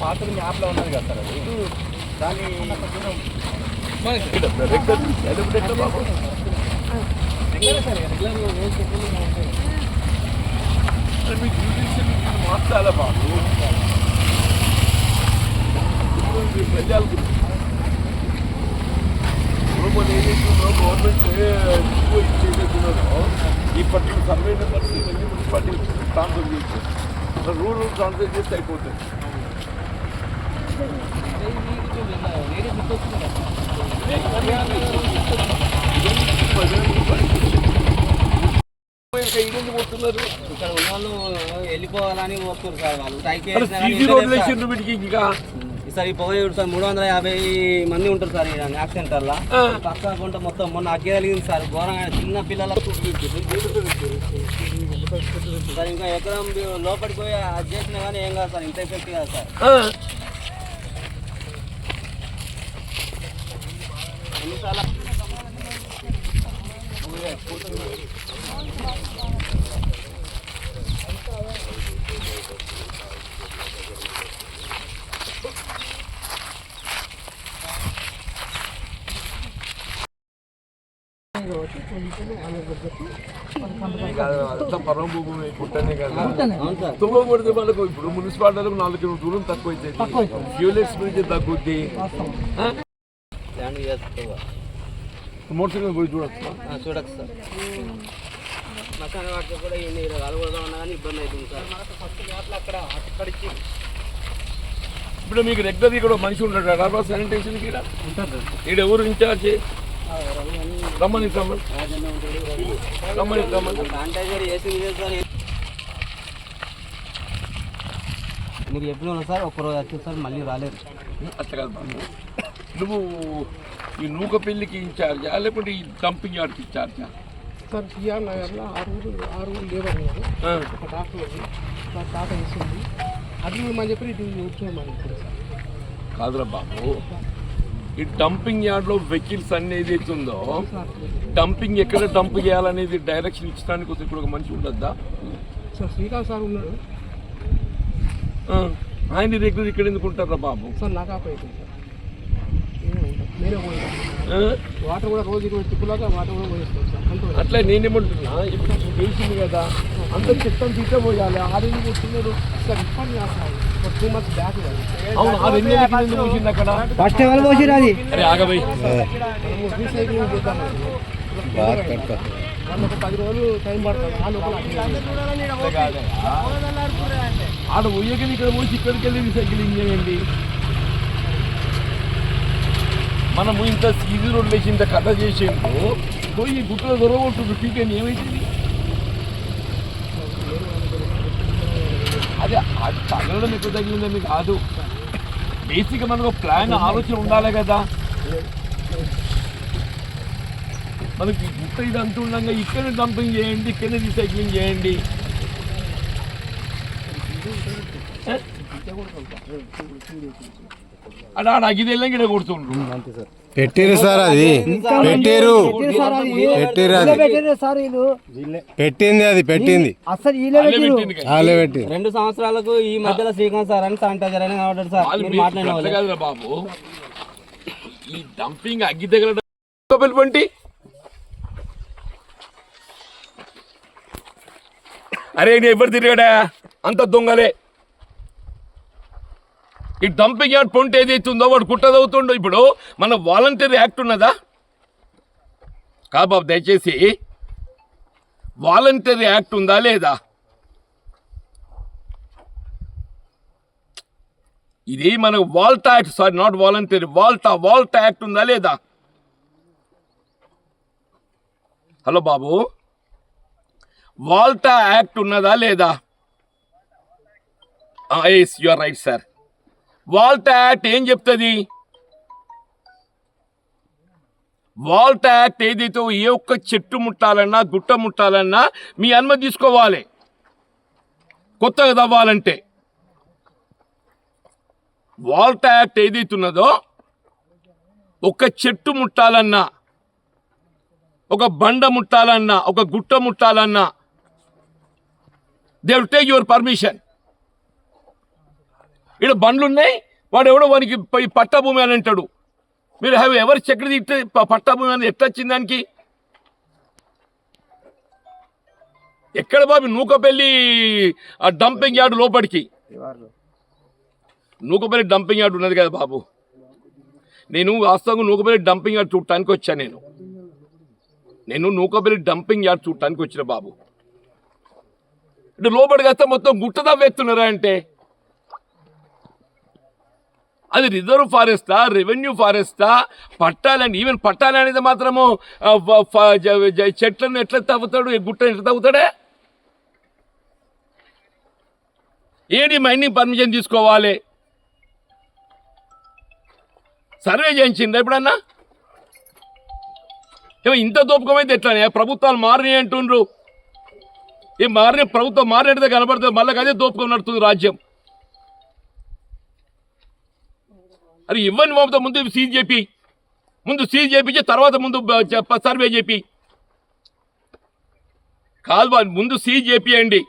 పాత్ర మ్యాప్లో ఉన్నది కదా సార్ అది. దాన్ని ఇక్కడ రెగ్యులర్ ఎలుగు ఎట్లా సర్వే నెంబర్స్ ఇవన్నీ మున్సిపాలిటీ ట్రాన్స్ఫర్ చేసి రూరల్ ట్రాన్స్ఫర్ చేస్తే అయిపోతుంది. పోతున్నారు ఇక్కడ ఉన్న వాళ్ళు వెళ్ళిపోవాలని పోతున్నారు సార్ వాళ్ళు. ఇంకా. ఈసారి చూడు సార్ మూడు వందల యాభై మంది ఉంటారు సార్ సెంటర్లో. ఆ. పక్క గుంట మొత్తం మొన్న అగ్గి కలిగింది సార్. ఘోరంగా చిన్న పిల్లలకు సార్ ఇంకా ఎకరం లోపలికి పోయి అది చేసినా కానీ ఏం కాదు సార్ ఇంత ఎఫెక్ట్ కాదు సార్. ఎన్నిసార్లు ఇక అంతా పరం భూమి పుట్టనే కదా అవును సార్ తుమ్మ కొడితే వాళ్ళకు ఇప్పుడు మున్సిపాలిటీలకు నాలుగు కిలోమీటర్ దూరం తక్కువ అవుతుంది ఫ్యూల్ ఎక్స్పెన్సివ్ తగ్గుద్ది ఆ? మోటార్ సైకిల్ పోయి చూడొచ్చు చూడకు సార్ మసాలా వాటికి కూడా ఎన్ని కలగొడదాం అన్నా కానీ ఇబ్బంది అవుతుంది సార్ ఫస్ట్ అక్కడ అక్కడికి ఇప్పుడు మీకు రెగ్యులర్ ఇక్కడ మనిషి ఉంటాడు రాబా శానిటేషన్కి ఇక్కడ ఇక్కడ ఎవరు ఇన్ఛార్జ్ రమ్మని రమ్మని. రమ్మని రమ్మని. మీరు చెప్పిన సార్ ఒక్కరోజు వచ్చి సార్ మళ్ళీ రాలేదు అట్లా కాదు బాబు. నువ్వు ఈ నూక పెళ్ళికి ఇన్ఛార్జా? లేకుంటే ఈ డంపింగ్ యార్డ్కి ఇన్ఛార్జా? సార్ సిఆర్ నగర్లో ఆరుగురు ఆరుగురు లేబర్ ఉన్నారు. ఒక డాక్టర్ ఉంది. టాటా ఇస్తుంది అది మనం చెప్పి ఇటు సార్. కాదురా బాబు. ఈ డంపింగ్ యార్డ్లో వెహికల్స్ అనేది ఉందో డంపింగ్ ఎక్కడ డంప్ చేయాలనేది డైరెక్షన్ ఇచ్చడానికి కోసం ఇక్కడ ఒక మనిషి ఉండద్దా? సార్ శ్రీకాంత్ సార్ ఉన్నాడు. ఆయన రెగ్యులర్ ఇక్కడ ఎందుకు ఉంటారా బాబు? సార్ నాకు? వాటర్ కూడా రోజు ఇరవై తిప్పులాగా వాటర్ కూడా పోయిస్తాం సార్ అట్లా నేనేమంటున్నా ఇప్పుడు తెలిసింది కదా అంత చెత్తం తీసే పోయాలి. ఆరేళ్ళు కొట్టున్నారు సార్ ఇప్పటి సార్. అవును ఆ రెండు అక్కడ? ఫస్ట్ ఎవరు పోసిరు అది. అరే ఆగబోయ్. పది రోజులు టైం పడుతుంది ఆ లోపల అట్లా ఆడ పోయకని ఇక్కడ పోసి ఇక్కడికి వెళ్ళి రీసైక్లింగ్ చేయండి. మనము ఇంత సీజీ రోడ్లు వేసి ఇంత కథ చేసేందుకు పోయి గుట్టలో దొరకొట్టు పీకని ఏమైంది అదే అది తగలడం ఎక్కువ తగిలిందని కాదు. బేసిక్గా మనకు ప్లాన్ ఆలోచన ఉండాలి కదా. మనకి గుట్ట ఇది అంటుండగా ఇక్కడనే డంపింగ్ చేయండి ఇక్కడనే రీసైక్లింగ్ చేయండి. అడ ఆడ అగిది వెళ్ళి ఇక్కడ కొడుతుండ్రు పెట్టిరు సార్ అది. పెట్టిరు. పెట్టిరు అది. పెట్టింది అది పెట్టింది. అసలు వీళ్ళే పెట్టి రెండు సంవత్సరాలకు ఈ మధ్యలో శ్రీకాంత్ సార్ అని శానిటైజర్ అని కనబడ్డాడు సార్ మాట్లాడిన బాబు. ఈ డంపింగ్ అగ్గి తగలడం పిలుపంటి అరే నీ ఎవరు తిరిగాడా? అంత దొంగలే. ఈ డంపింగ్ యార్డ్ పొంట ఏదైతుందో వాడు కుట్టదవుతుండో ఇప్పుడు మన వాలంటీర్ యాక్ట్ ఉన్నదా? కాదు బాబు దయచేసి వాలంటీర్ యాక్ట్ ఉందా లేదా? ఇది మనకు WALTA act sorry not volunteer WALTA WALTA act ఉందా లేదా? హలో బాబు వాల్టా యాక్ట్ ఉన్నదా లేదా? Yes you are right sir WALTA act ఏం చెప్తుంది? వాల్ట్ యాక్ట్ ఏదైతే ఏ ఒక్క చెట్టు ముట్టాలన్నా గుట్ట ముట్టాలన్నా మీ అనుమతి తీసుకోవాలి. కొత్తగా తవ్వాలంటే వాల్ట్ యాక్ట్ ఏదైతే ఉన్నదో ఒక చెట్టు ముట్టాలన్నా ఒక బండ ముట్టాలన్నా ఒక గుట్ట ముట్టాలన్నా they will take your permission ఇక్కడ బండ్లు ఉన్నాయి వాడు ఎవడో వానికి పట్టా భూమి అని అంటాడు. మీరు హ్యావ్ ఎవరు చెక్కడి ఇట్లా పట్టా భూమి అని ఎట్లా వచ్చింది దానికి? ఎక్కడ బాబు నూకపల్లి ఆ డంపింగ్ యార్డ్ లోపలికి నూకపల్లి డంపింగ్ యార్డ్ ఉన్నది కదా బాబు. నేను వాస్తవంగా నూకపల్లి డంపింగ్ యార్డ్ చూడటానికి వచ్చాను నేను. నేను నూకపల్లి డంపింగ్ యార్డ్ చూడటానికి వచ్చిన బాబు. ఇటు లోపలికి వస్తే మొత్తం గుట్ట తవ్వేస్తున్నారా అంటే? అది రిజర్వ్ ఫారెస్టా రెవెన్యూ ఫారెస్టా? పట్టాలని ఈవెన్ పట్టాలి అనేది మాత్రము చెట్లను ఎట్లా తవ్వుతాడు ఈ గుట్టను ఎట్లా తవ్వుతాడే? ఏడి మైనింగ్ పర్మిషన్ తీసుకోవాలి? సర్వే చేయించిందా ఎప్పుడన్నా? ఏమో ఇంత దూపకమైతే ఎట్లానే? ప్రభుత్వాలు మారినాయి అంటుండ్రు. ఈ మారిన ప్రభుత్వం మారినట్టుగా కనబడుతుంది మళ్ళీ అదే దూపకం నడుతుంది రాజ్యం. అరే ఇవ్వని మమతా ముందు సీజ్ చెప్పి ముందు సీజ్ చేపించి తర్వాత ముందు సర్వే చెప్పి కాదు బా, ముందు సీజ్ చేపియండి.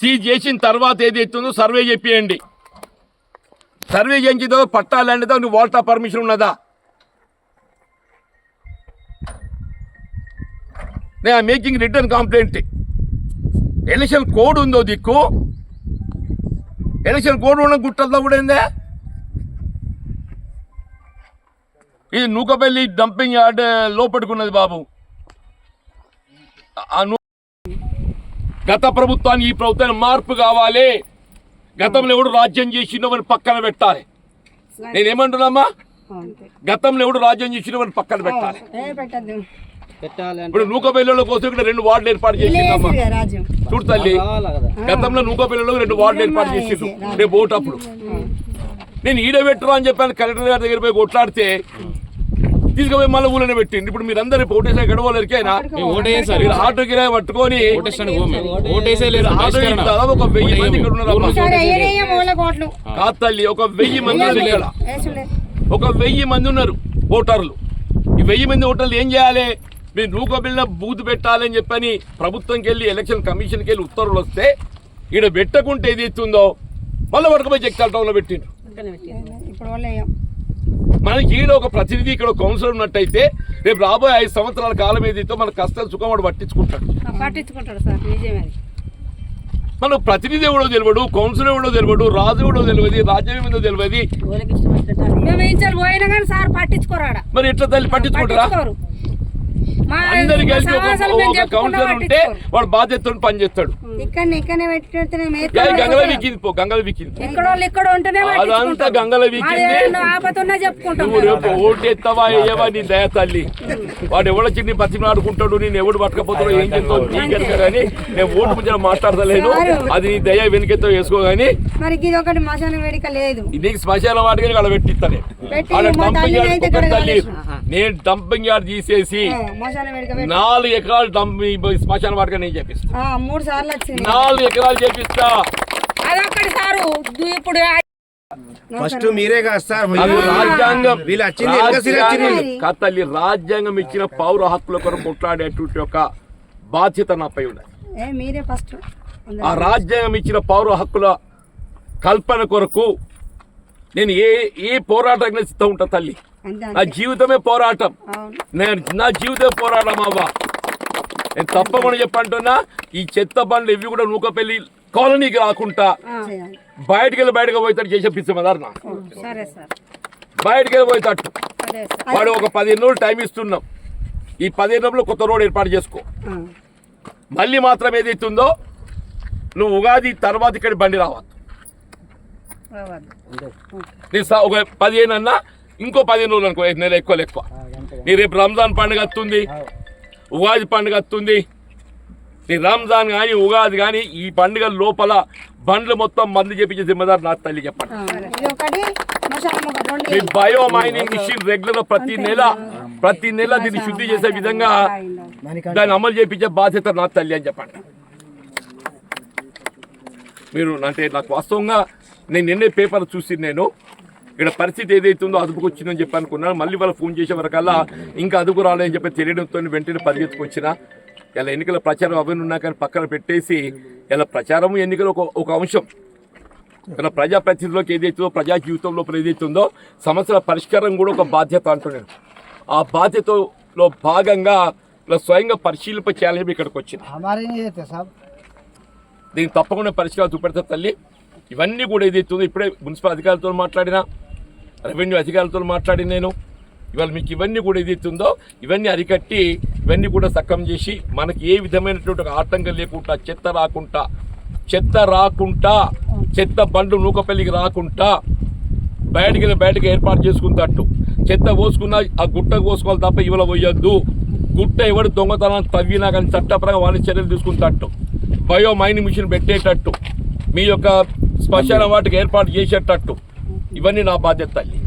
సీజ్ చేసిన తర్వాత ఏదైతుందో సర్వే చేపియండి. సర్వే చేయించిన తర్వాత పట్టాలంటే నువ్వు వాటర్ పర్మిషన్ ఉన్నదా? నేను making return complaint. Election code ఉందో దిక్కు? ఎలక్షన్ కోడ్ ఉన్న గుట్టల్లో కూడా ఏందే? ఇది నూకపల్లి డంపింగ్ యార్డ్ లోపట్టుకున్నది బాబు. గత ప్రభుత్వానికి ఈ ప్రభుత్వానికి మార్పు కావాలి. గతంలో ఎవడు రాజ్యం చేసిండో అని పక్కన పెట్టాలి. నేనేమంటున్నామ్మా? గతంలో ఎవడు రాజ్యం చేసిండో అని పక్కన పెట్టాలి. ఇప్పుడు నూకపల్లిలో కోసం ఇక్కడ రెండు వార్డులు ఏర్పాటు చేసిందమ్మా చూడు తల్లి గతంలో నూకపల్లిలో రెండు వార్డులు ఏర్పాటు చేసిండు రేపు ఓటప్పుడు నేను ఈడ అని చెప్పాను కలెక్టర్ గారి దగ్గర పోయి కొట్లాడితే తీసుకుపోయి మళ్ళీ ఊళ్ళో పెట్టింది ఇప్పుడు మీరందరూ ఓటేసే గడవలరికైనా మీరు ఆటో కిరాయి పట్టుకొని ఒక వెయ్యి మంది ఇక్కడ ఉన్నారమ్మా మూల కోట్లు. కాదు తల్లి ఒక వెయ్యి మంది ఉన్నారు ఇక్కడ. ఒక వెయ్యి మంది ఉన్నారు ఓటర్లు. ఈ వెయ్యి మంది ఓటర్లు ఏం చేయాలి? మీరు నూకబిల్ల బూత్ పెట్టాలని చెప్పని ప్రభుత్వంకి వెళ్ళి ఎలక్షన్ కమిషన్కి వెళ్ళి ఉత్తర్వులు వస్తే ఈడ పెట్టకుంటే ఏది ఇస్తుందో మళ్ళీ పట్టుకుపోయి చెక్ టౌన్లో పెట్టిండ్రు. ఇప్పుడు వాళ్ళు వేయం. మనకి ఈడ ఒక ప్రతినిధి ఇక్కడ కౌన్సిలర్ ఉన్నట్టయితే రేపు రాబోయే ఐదు సంవత్సరాల కాలం ఏదైతే మన కష్టాలు సుఖం వాడు పట్టించుకుంటాడు. పట్టించుకుంటాడు సార్ నిజమే. మనకు ప్రతినిధి ఎవడో తెలియడు కౌన్సిలర్ ఎవడో తెలియడు రాజు ఎవడో తెలియదు రాజ్యం ఏమిందో తెలియదు మరి ఎట్లా తల్లి పట్టించుకుంటారా? అందరికి కలిసి ఒక- కౌన్సిలర్ ఉంటే. వాడు బాధ్యతతో పనిచేస్తాడు గంగల వికింది పో గంగల వికింది వాళ్ళు అదంతా. గంగల వికింది నువ్వు రేపు ఓటు ఎత్తవా వేయవా నీ దయ తల్లి? వాడు ఎవడ చిన్ని బతిని ఆడుకుంటాడు నేను ఎవడు పట్టకపోతాడో ఏం చెప్తావు నీకెరక కానీ నేను ఓటు ముందు మాట్లాడతలేను. అది నీ దయ వెనుకెత్తో వేసుకో కానీ మరి ఇది ఒకటి మసాన వేడిక లేదు. నీకు శ్మశాన వాటికి అలా పెట్టిస్తానే డంపింగ్. నేను డంపింగ్ యార్డ్ తీసేసి నాలుగు ఎకరాలు డంప్ శ్మశాన వాటికి నేను చేపిస్తా. ఆ, మూడు సార్లు వచ్చింది నాలుగు ఎకరాలు చేపిస్తా. అదొక్కటి సారు. ఇప్పుడు ఫస్ట్ మీరే కదా సార్ రాజ్యాంగం. వీళ్ళు వచ్చింది రాజ్యాంగం- కథల్లి రాజ్యాంగం ఇచ్చిన పౌర హక్కుల కొరకు కొట్లాడేటువంటి ఒక బాధ్యత నాపై ఉన్నది. ఏ మీరే ఫస్ట్ ఆ రాజ్యాంగం ఇచ్చిన పౌర హక్కుల కల్పన కొరకు నేను ఏ ఏ పోరాటం సిద్ధం ఉంటా తల్లి? నా జీవితమే పోరాటం. నేను నా జీవితం పోరాటం అవ్వా. నేను తప్పకుండా చెప్పంటున్నా ఈ చెత్త బండ్లు ఇవి కూడా నూకపల్లి కాలనీకి రాకుండా. బయటికి వెళ్ళి బయటకు పోతాడు చేసే పిచ్చమదారు నా సరే సార్. బయటికి వెళ్ళి సార్. వాడు ఒక పదిహేను రోజులు టైం ఇస్తున్నాం. ఈ పదిహేను రోజులు కొత్త రోడ్ ఏర్పాటు చేసుకో. మళ్ళీ మాత్రం ఏదైతుందో నువ్వు ఉగాది తర్వాత ఇక్కడ బండి రావద్దు. నీ ఒక పదిహేను అన్నా ఇంకో పదిహేను రోజులు అనుకో. నెల ఎక్కువ ఎక్కువ నీ రేపు రంజాన్ పండుగ వస్తుంది ఉగాది పండుగ వస్తుంది. నీ రంజాన్ కానీ ఉగాది కానీ ఈ పండుగ లోపల బండ్లు మొత్తం మంది చెప్పించే జిమ్మదారు నా తల్లి చెప్పండి. మీ బయో మైనింగ్ మిషన్ రెగ్యులర్ ప్రతి నెల ప్రతి నెల దీన్ని శుద్ధి చేసే విధంగా దాన్ని అమలు చేయించే బాధ్యత నా తల్లి అని చెప్పండి. మీరు అంటే నాకు వాస్తవంగా నేను నిన్నే పేపర్ చూసి నేను ఇక్కడ పరిస్థితి ఏదైతుందో అదుపుకు వచ్చిందని చెప్పి అనుకున్నాను మళ్ళీ వాళ్ళు ఫోన్ చేసే వరకల్లా ఇంకా అదుపు రాలేదని చెప్పి తెలియడంతో వెంటనే పరిగెత్తుకొచ్చినా. ఇలా ఎన్నికల ప్రచారం అవన్నీ ఉన్నా కానీ పక్కన పెట్టేసి ఇలా ప్రచారం ఎన్నికలు ఒక ఒక అంశం. ఇలా ప్రజాప్రతినిధిలోకి ఏదైతుందో ప్రజా జీవితంలో ఏదైతే ఏదైతుందో సమస్యల పరిష్కారం కూడా ఒక బాధ్యత అంటున్నాను ఆ బాధ్యతలో భాగంగా ఇలా స్వయంగా పరిశీలిప చేయాలని ఇక్కడికి వచ్చింది దీనికి తప్పకుండా పరిష్కారం చూపెడతా తల్లి. ఇవన్నీ కూడా ఏదైతుందో ఇప్పుడే మున్సిపల్ అధికారులతో మాట్లాడినా. రెవెన్యూ అధికారులతో మాట్లాడి నేను. ఇవాళ మీకు ఇవన్నీ కూడా ఏదైతుందో ఇవన్నీ అరికట్టి ఇవన్నీ కూడా సక్కం చేసి మనకి ఏ విధమైనటువంటి ఆటంకం లేకుండా చెత్త రాకుండా చెత్త రాకుండా చెత్త బండ్లు నూకపల్లికి రాకుండా బయటికి బయటకు ఏర్పాటు చేసుకుంటట్టు. చెత్త పోసుకున్నా ఆ గుట్టకు పోసుకోవాలి తప్ప ఇవాళ పోయొద్దు. గుట్ట ఎవడు దొంగతనాన్ని తవ్వినా కానీ చట్టపరంగా వాళ్ళ చర్యలు తీసుకుంటట్టు. బయో మైనింగ్ మిషన్ పెట్టేటట్టు. మీ యొక్క శ్మశాన వాటికి ఏర్పాటు చేసేటట్టు. ఇవన్నీ నా బాధ్యత తల్లి.